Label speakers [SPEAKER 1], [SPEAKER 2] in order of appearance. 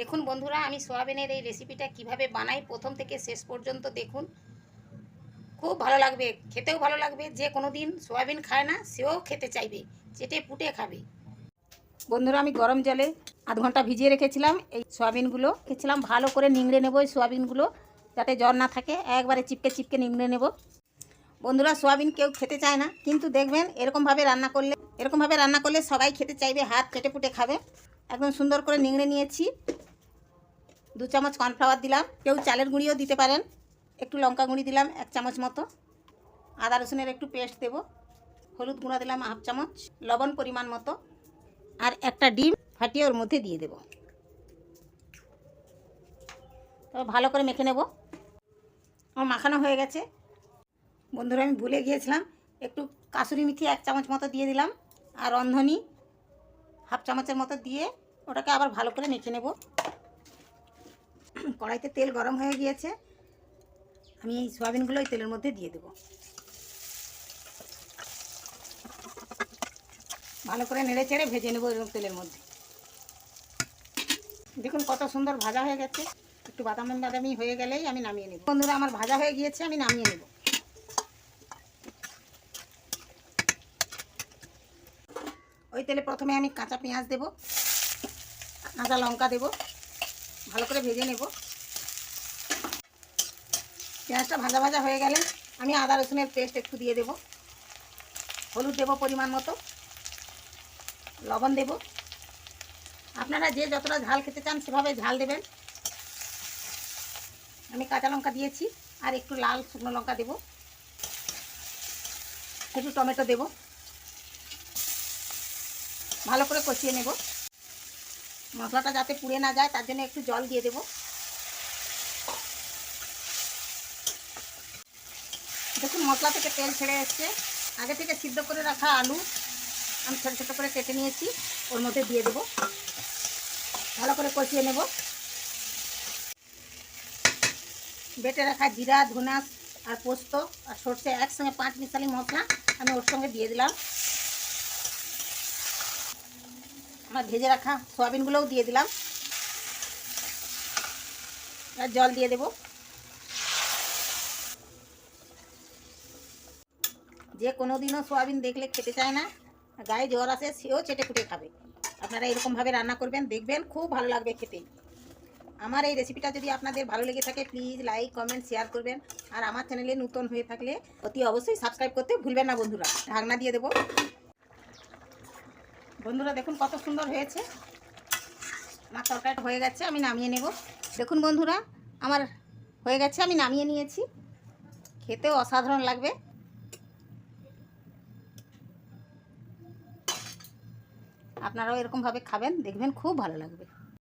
[SPEAKER 1] দেখুন বন্ধুরা, আমি সোয়াবিনের এই রেসিপিটা কীভাবে বানাই প্রথম থেকে শেষ পর্যন্ত দেখুন। খুব ভালো লাগবে, খেতেও ভালো লাগবে, যে কোনো দিন সোয়াবিন খায় না, সেও খেতে চাইবে, চেটে পুটে খাবে। বন্ধুরা, আমি গরম জলে আধ ঘণ্টা ভিজিয়ে রেখেছিলাম, এই সোয়াবিনগুলো। রেখেছিলাম, ভালো করে নিংড়ে নেব এই সোয়াবিনগুলো, যাতে জ্বর না থাকে, একবারে চিপকে চিপকে নিংড়ে নেব। বন্ধুরা, সোয়াবিন কেউ খেতে চায় না, কিন্তু দেখবেন এরকমভাবে রান্না করলে, এরকমভাবে রান্না করলে সবাই খেতে চাইবে, হাত চেটে পুটে খাবে। একদম সুন্দর করে নিংড়ে নিয়েছি। দু চামচ কর্নফ্লাওয়ার দিলাম। কেউ চালের গুঁড়িও দিতে পারেন। একটু লঙ্কা গুঁড়ি দিলাম, এক চামচ মতো। আদা রসুনের একটু পেস্ট দেব। হলুদ গুঁড়া দিলাম হাফ চামচ। লবণ পরিমাণ মতো। আর একটা ডিম ফাটিয়ে ওর মধ্যে দিয়ে দেব। তবে ভালো করে মেখে নেব। আমার মাখানো হয়ে গেছে। বন্ধুরা, আমি ভুলে গিয়েছিলাম। একটু কাসুরি মিথি এক চামচ মতো দিয়ে দিলাম। আর রন্ধনি হাফ চামচের মতো দিয়ে ওটাকে আবার ভালো করে মেখে নেব। কড়াইতে তেল গরম হয়ে গিয়েছে, আমি এই সোয়াবিনগুলো ওই তেলের মধ্যে দিয়ে দেব। ভালো করে নেড়ে চেড়ে ভেজে নেব এরকম তেলের মধ্যে। দেখুন কত সুন্দর ভাজা হয়ে গেছে। একটু বাদাম বাদামি হয়ে গেলেই আমি নামিয়ে নেব। বন্ধুরা, আমার ভাজা হয়ে গিয়েছে, আমি নামিয়ে নেব। ওই তেলে প্রথমে আমি কাঁচা পেঁয়াজ দেব, কাঁচা লঙ্কা দেব। ভালো করে ভেজে নেব। পেঁয়াজটা ভাজা ভাজা হয়ে গেলে আমি আদা রসুনের পেস্ট একটু দিয়ে দেব। হলুদ দেব পরিমাণ মতো। লবণ দেব। আপনারা যে যতটা ঝাল খেতে চান সেভাবে ঝাল দেবেন। আমি কাঁচা লঙ্কা দিয়েছি আর একটু লাল শুকনো লঙ্কা দেব। একটু টমেটো দেব। ভালো করে কষিয়ে নেব। মশলাটা যাতে পুড়ে না যায়, তার জন্য একটু জল দিয়ে দেব। দেখুন, মশলা থেকে তেল ছেড়ে এসছে। আগে থেকে সিদ্ধ করে রাখা আলু আমি ছোটো ছোটো করে কেটে নিয়েছি, ওর মধ্যে দিয়ে দেবো। ভালো করে কষিয়ে নেব। বেটে রাখা জিরা, ধনা আর পোস্ত আর সর্ষে একসঙ্গে পাঁচ মিশালি মশলা আমি ওর সঙ্গে দিয়ে দিলাম। আমার ভেজে রাখা সোয়াবিনগুলোও দিয়ে দিলাম। আর জল দিয়ে দেব। যে কোনো দিনও সোয়াবিন দেখলে খেতে চায় না গায়ে জ্বর আসে, সেও চেটে কুটে খাবে। আপনারা এরকমভাবে রান্না করবেন, দেখবেন খুব ভালো লাগবে খেতে। আমার এই রেসিপিটা যদি আপনাদের ভালো লেগে থাকে প্লিজ লাইক কমেন্ট শেয়ার করবেন। আর আমার চ্যানেলে নতুন হয়ে থাকলে অতি অবশ্যই সাবস্ক্রাইব করতে ভুলবেন না বন্ধুরা। ঢাকনা দিয়ে দেবো। বন্ধুরা দেখুন কত সুন্দর হয়েছে। আমার তরকারিটা হয়ে গেছে, আমি নামিয়ে নেব। দেখুন বন্ধুরা, আমার হয়ে গেছে, আমি নামিয়ে নিয়েছি। খেতেও অসাধারণ লাগবে। আপনারাও এরকমভাবে খাবেন, দেখবেন খুব ভালো লাগবে।